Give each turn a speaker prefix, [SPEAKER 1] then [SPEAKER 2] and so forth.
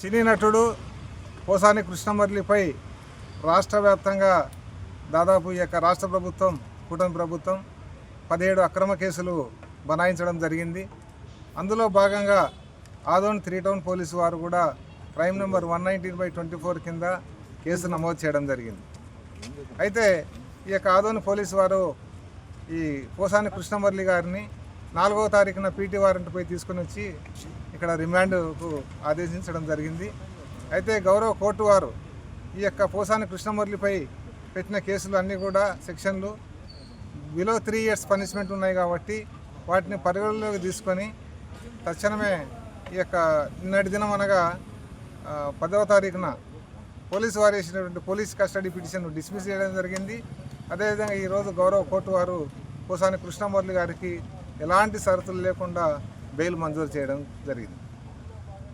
[SPEAKER 1] సినీ నటుడు పోసాని కృష్ణమురళిపై రాష్ట్ర వ్యాప్తంగా దాదాపు ఈ యొక్క రాష్ట్ర ప్రభుత్వం కూటమి ప్రభుత్వం పదిహేడు అక్రమ కేసులు బనాయించడం జరిగింది. అందులో భాగంగా ఆదోన్ త్రీ టౌన్ పోలీసు వారు కూడా crime number one nineteen by twenty four కింద కేసు నమోదు చేయడం జరిగింది. అయితే ఈ యొక్క ఆదోని పోలీసు వారు ఈ పోసాని కృష్ణమురళి గారిని నాలుగవ తారీఖున పీటీ వారెంట్పై తీసుకుని వచ్చి ఇక్కడ రిమాండ్కు ఆదేశించడం జరిగింది. అయితే గౌరవ కోర్టు వారు ఈ యొక్క పోసాని కృష్ణమురళిపై పెట్టిన కేసులు అన్నీ కూడా సెక్షన్లు. బిలో త్రీ ఇయర్స్ పనిష్మెంట్ ఉన్నాయి కాబట్టి వాటిని పరిగణలోకి తీసుకొని తక్షణమే ఈ యొక్క నిన్నటి దినం అనగా పదవ తారీఖున పోలీసు వారు వేసినటువంటి పోలీస్ కస్టడీ పిటిషన్ డిస్మిస్ చేయడం జరిగింది. అదేవిధంగా ఈరోజు గౌరవ కోర్టు వారు పోసాని కృష్ణమురళి గారికి ఎలాంటి షరతులు లేకుండా బెయిల్ మంజూరు చేయడం జరిగింది.